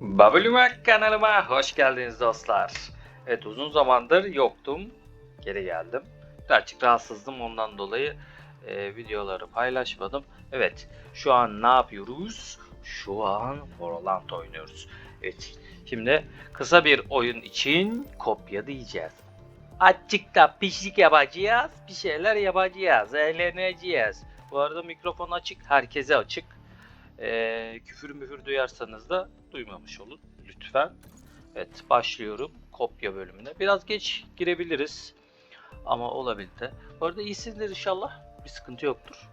Babülümek kanalıma hoş geldiniz dostlar. Evet uzun zamandır yoktum. Geri geldim. Birazcık rahatsızdım ondan dolayı e, videoları paylaşmadım. Evet şu an ne yapıyoruz? Şu an Valorant oynuyoruz. Evet şimdi kısa bir oyun için kopya diyeceğiz. Azıcık da pişlik yapacağız. Bir şeyler yapacağız. Eğleneceğiz. Bu arada mikrofon açık. Herkese açık. Ee, küfür müfür duyarsanız da duymamış olun lütfen. Evet başlıyorum kopya bölümüne. Biraz geç girebiliriz ama olabildi. Bu arada iyisindir inşallah. Bir sıkıntı yoktur.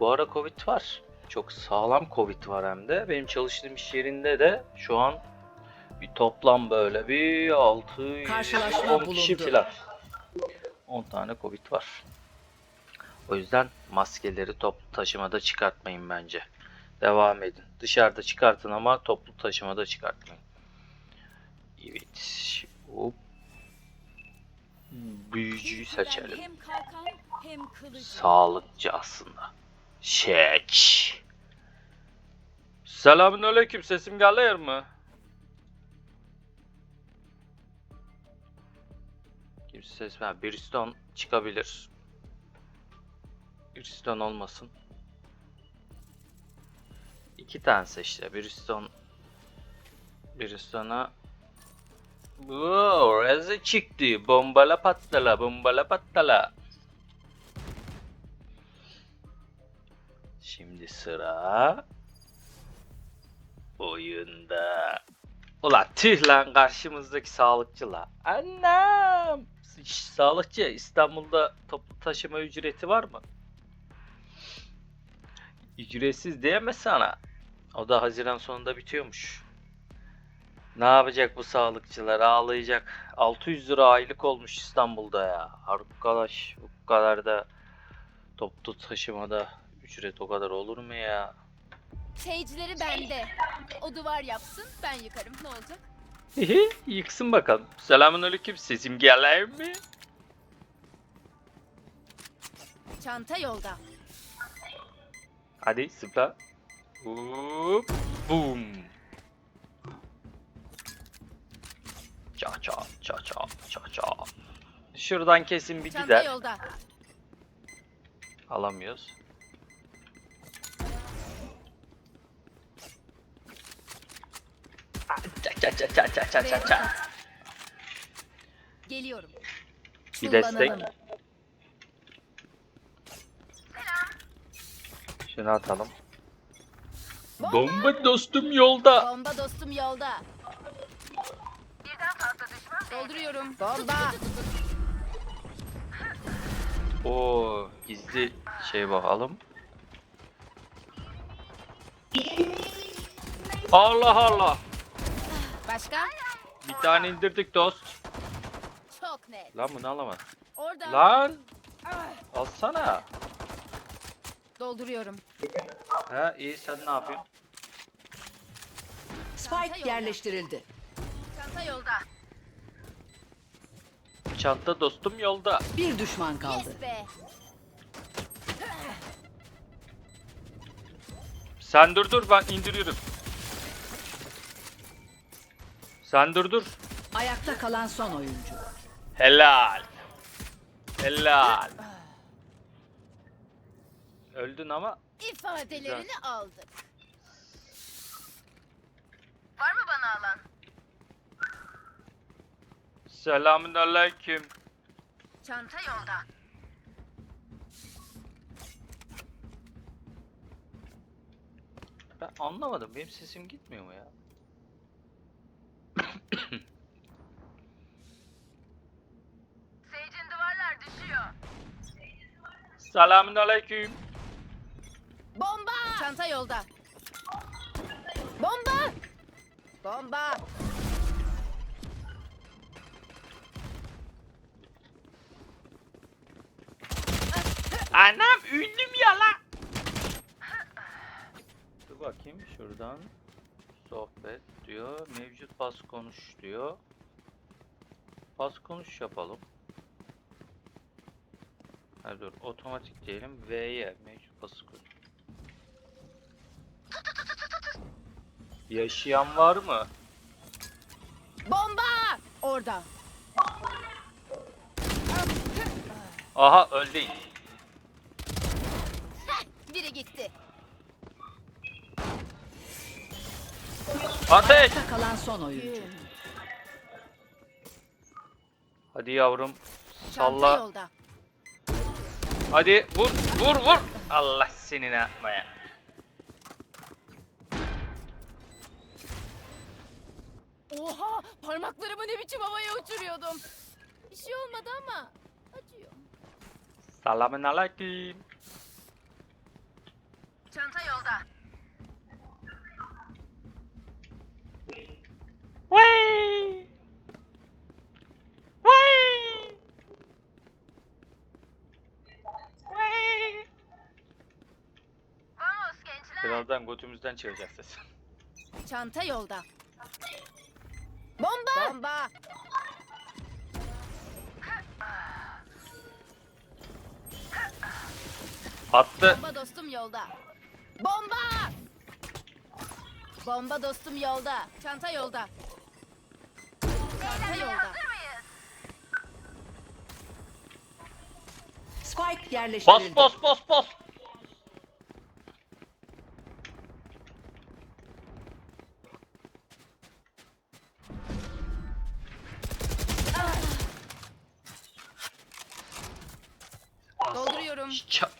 Bu ara Covid var. Çok sağlam Covid var hem de. Benim çalıştığım iş yerinde de şu an bir toplam böyle bir 6 Karşılaşma 10 kişi bulundu. falan. 10 tane Covid var. O yüzden maskeleri toplu taşımada çıkartmayın bence. Devam edin. Dışarıda çıkartın ama toplu taşımada çıkartmayın. Evet. Hop. Büyücüyü seçelim. Sağlıkçı aslında. Şeç. Selamünaleyküm. Sesim geliyor mu? Kimse ses ver. Briston çıkabilir. Briston olmasın. İki tane seçti. Briston Briston'a Wow, Reze çıktı. Bombala patlala, bombala patlala. Şimdi sıra oyunda. Ulan tüh lan karşımızdaki sağlıkçı la. Annem. Sağlıkçı İstanbul'da toplu taşıma ücreti var mı? Ücretsiz diyemez sana. O da Haziran sonunda bitiyormuş. Ne yapacak bu sağlıkçılar? Ağlayacak. 600 lira aylık olmuş İstanbul'da ya. Arkadaş bu kadar da toplu taşımada ücret o kadar olur mu ya? Seyircileri bende. O duvar yapsın ben yıkarım ne olacak? Yıksın bakalım. Selamünaleyküm. Sesim geliyor mi? Çanta yolda. Hadi zıpla. Hop. Boom. Ça ça ça ça ça ça. Şuradan kesin bir Çanta gider. yolda. Alamıyoruz. Ça ça ça ça ça ça ça. Geliyorum. Bir destek. Kullanalım. Şunu atalım. Bomba! Bomba dostum yolda. Bomba dostum yolda. Dolduruyorum. Bomba. Oo, gizli şey bakalım. Allah Allah. Başka? Bir tane indirdik dost. Çok net. Lan bunu alamadım. Orada. Lan. Alsana. Dolduruyorum. Ha iyi sen ne yapıyorsun? Spike yerleştirildi. Çanta yolda. Çanta dostum yolda. Bir düşman kaldı. Yes be. Sen dur dur ben indiriyorum. Sen dur dur. Ayakta kalan son oyuncu. Helal. Helal. Öldün ama İfadelerini aldık. selamün aleyküm. Çanta yolda. Ben anlamadım. Benim sesim gitmiyor mu ya? Sage'in duvarlar düşüyor. Selamün aleyküm. Çanta yolda. Bomba! Bomba! Anam ünlüm ya la. Dur bakayım şuradan. Sohbet diyor. Mevcut pas konuş diyor. Pas konuş yapalım. Ha dur otomatik diyelim V'ye mevcut pası konuş. Yaşayan var mı? Bomba! Orada. Aha öldü. Biri gitti. Ateş! Kalan son oyuncu. Hadi yavrum. Çanta Salla. yolda. Hadi vur vur vur. Allah seni ne yapmaya. Oha! Parmaklarımı ne biçim havaya uçuruyordum. Bir şey olmadı ama acıyor. Selamun aleyküm. Çanta yolda. Vay! Vay! Vay! Vamos gençler. Birazdan götümüzden çıkacak ses. Çanta yolda. Bomba! Bomba! Attı. Bomba dostum yolda. Bomba! Bomba dostum yolda. Çanta yolda. Çanta yolda. Spike Bas yerleştirildi. bas bas bas. Dolduruyorum. Ça-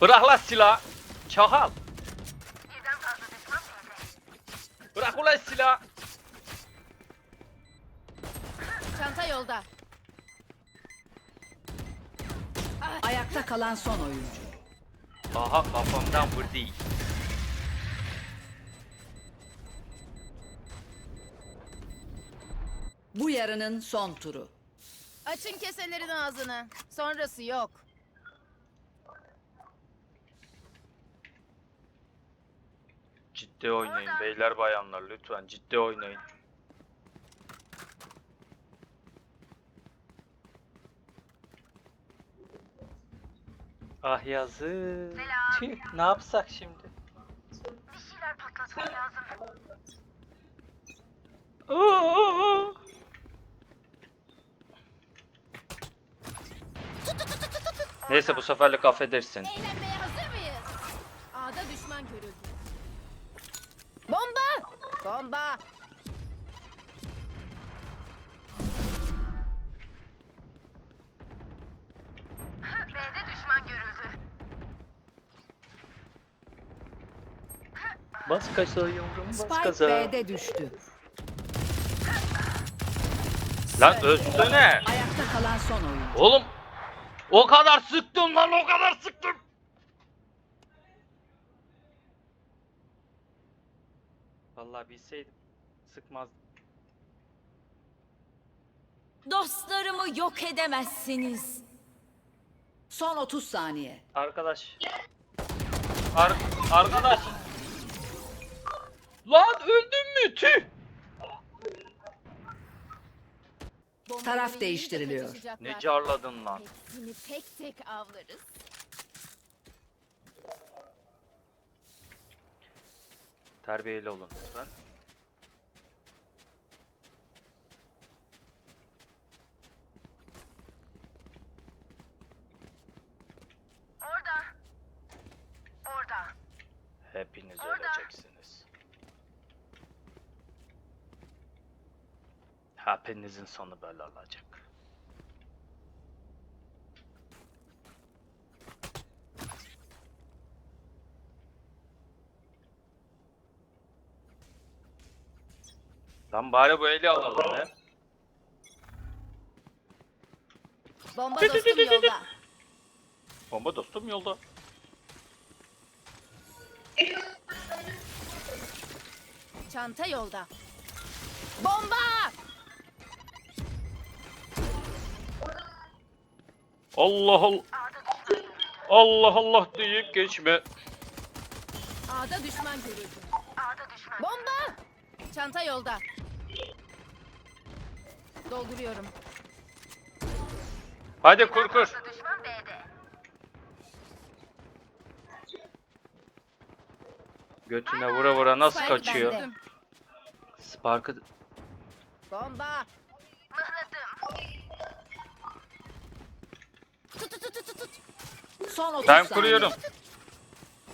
Bırak lan silah. Çakal. Bırak ulan silah. Çanta yolda. Ayakta kalan son oyuncu. Aha kafamdan vurdu. Bu yarının son turu. Açın keselerin ağzını. Sonrası yok. Ciddi oynayın beyler bayanlar lütfen ciddi oynayın. Ah yazık. Tüh, ne yapsak şimdi? Bir şeyler patlatmam lazım. Aa! Neyse bu seferlik affedersin. Eğlenmeye Bomba! B'de düşman görüldü. Bas kaza yavrum bas Spike kaza. B'de düştü. Lan ölsene. Ayakta kalan son oyuncu. Oğlum o kadar sıktım lan o kadar sıktım. Vallahi bilseydim sıkmazdım. Dostlarımı yok edemezsiniz. Son 30 saniye. Arkadaş. Ar arkadaş. Lan öldün mü? Tüh. Taraf değiştiriliyor. Ne carladın lan? Hepsini tek tek avlarız. Terbiyeli olun lütfen. Orada. Orada. Hepiniz Orada. öleceksiniz. Hepinizin sonu böyle olacak. Lan bari bu eli alalım be. Bomba dostum yolda. Bomba dostum yolda. Çanta yolda. Bomba! Allah Allah. Allah Allah deyip geçme. A'da düşman görüldü. A'da düşman. Bomba! Çanta yolda. Dolduruyorum. Hadi kur kur. Götüne vura vura nasıl Spike kaçıyor? bende. Spark'ı Bomba. Tut tut tut tut tut. Son 30 ben saniye. kuruyorum.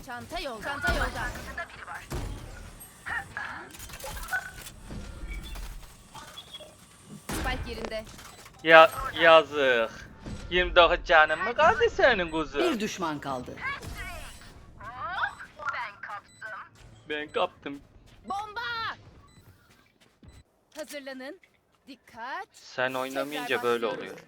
Çanta yolda. Çanta yolda. Burada biri var. Spike yerinde. Ya yazık. 29 canım mı kaldı senin kuzu? Bir düşman kaldı. Ben kaptım. Ben kaptım. Bomba. Hazırlanın. Dikkat. Sen oynamayınca Tekrar böyle başlıyoruz. oluyor.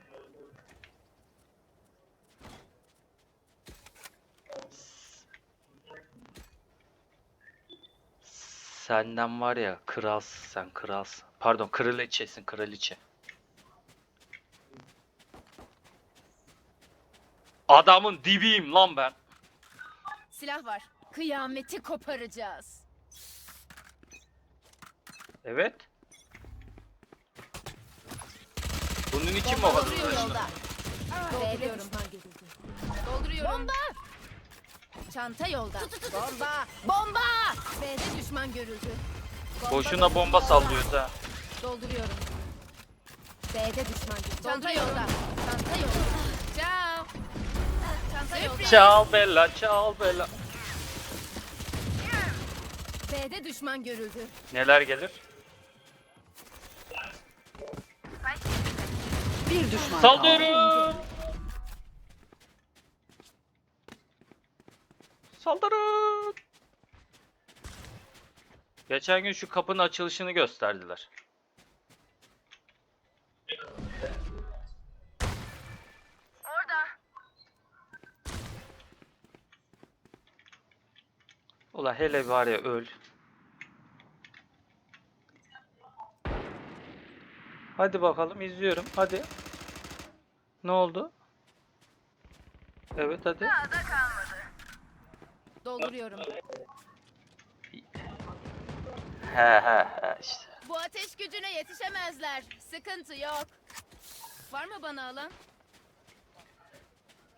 Senden var ya kralsın sen kralsın. Pardon kraliçesin kraliçe. Adamın dibiyim lan ben. Silah var. Kıyameti koparacağız. Evet. Bunun için mi o kadar duruyor uğraştın? yolda. Dolduruyorum. Dolduruyorum. Bomba. Çanta yolda. Bomba. Bomba. B'de düşman görüldü. Bomba Boşuna bomba sallıyoruz ha. Dolduruyorum. B'de düşman görüldü. Çanta yolda. Çanta yolda. Ciao. Çanta yolda. Çal bella çal bella. B'de düşman görüldü. Neler gelir? Bir düşman kaldı. Saldırın! Geçen gün şu kapının açılışını gösterdiler. Orada. Ula hele var ya öl. Hadi bakalım izliyorum. Hadi. Ne oldu? Evet hadi. Daha da kalmadı. Dolduruyorum. He he he işte. Bu ateş gücüne yetişemezler. Sıkıntı yok. Var mı bana alan?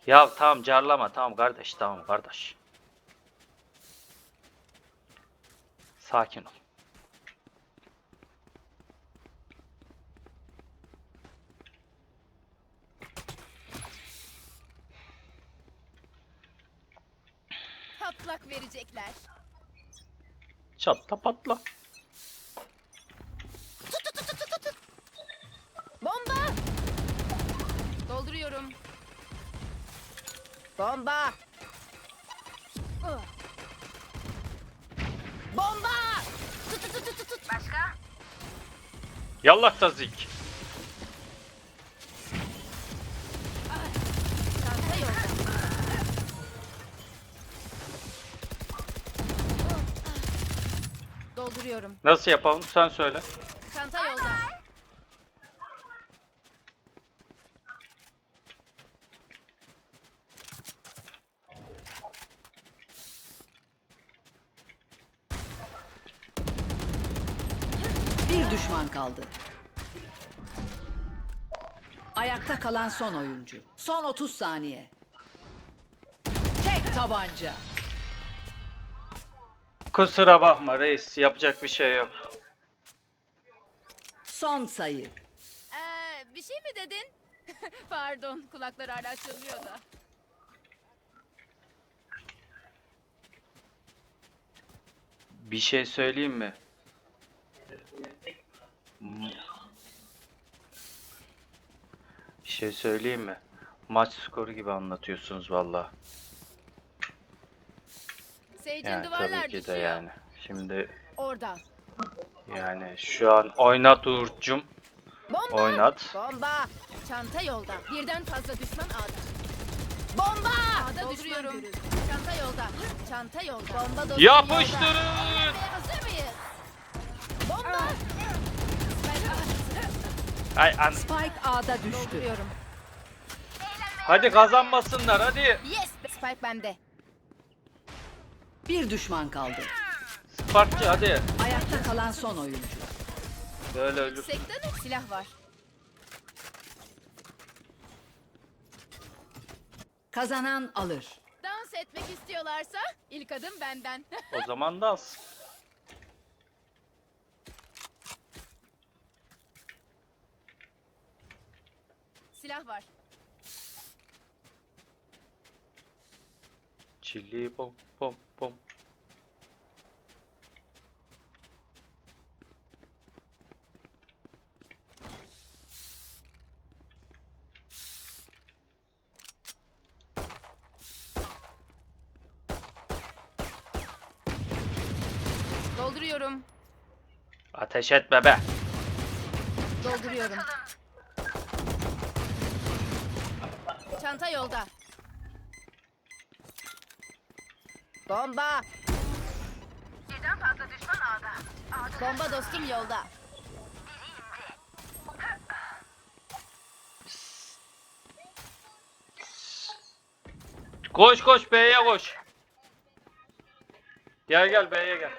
Ya tamam carlama tamam kardeş tamam kardeş. Sakin ol. Patlak verecekler. Çatla patla. Bomba! Dolduruyorum. Bomba! Ugh. Bomba! Tut tut tut tut tut. Başka? Yallah tazik. Dolduruyorum. Nasıl yapalım sen söyle. Çanta yolda. Bir düşman kaldı. Ayakta kalan son oyuncu. Son 30 saniye. Tek tabanca. Kusura bakma reis yapacak bir şey yok. Son sayı. Ee, bir şey mi dedin? Pardon, kulaklar hala çınlıyor da. Bir şey söyleyeyim mi? Bir şey söyleyeyim mi? Maç skoru gibi anlatıyorsunuz valla. Sage'in Yani duvarlar tabii ki de düşüyor. yani. Şimdi Orada. yani şu an oynat Uğur'cum. Bomba! Oynat. Bomba! Çanta yolda. Birden fazla düşman A'da. Bomba! A'da düşüyorum. Çanta yolda. Çanta yolda. Bomba dostum Yapıştırın! yolda. Hazır mıyız? Bomba! Ay an. Spike A'da düştü. Dolduruyorum. Hadi kazanmasınlar hadi. Yes! Spike bende. Bir düşman kaldı. Farkçı hadi. Ayakta kalan son oyuncu. Böyle ölürsün. Sekten silah var. Kazanan alır. Dans etmek istiyorlarsa ilk adım benden. O zaman dans. silah var. Çilli pom pom pom. Dolduruyorum. Ateş etme be. Dolduruyorum. Çanta yolda. Bomba. Birden fazla düşman A'da. A'da Bomba dostum yolda. Koş koş B'ye koş. Gel gel B'ye gel.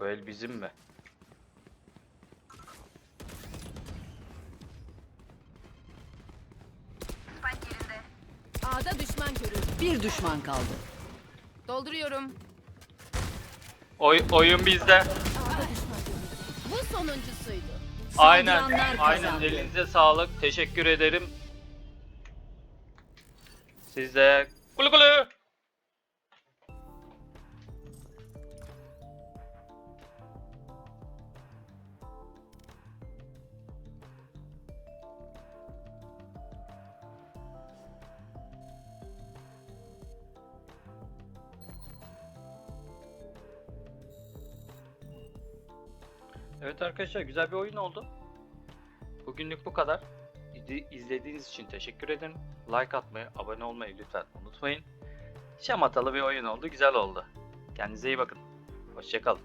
Bu el bizim mi? spike yerinde. A'da düşman görüldü. Bir düşman kaldı. Dolduruyorum. Oy, oyun bizde. Bu sonuncusuydu. Aynen. Aynen. kazandı. Elinize sağlık. Teşekkür ederim. Size kulu kulu. Evet arkadaşlar güzel bir oyun oldu. Bugünlük bu kadar. İzle- İzlediğiniz için teşekkür ederim. Like atmayı, abone olmayı lütfen unutmayın. Şamatalı bir oyun oldu, güzel oldu. Kendinize iyi bakın. Hoşçakalın.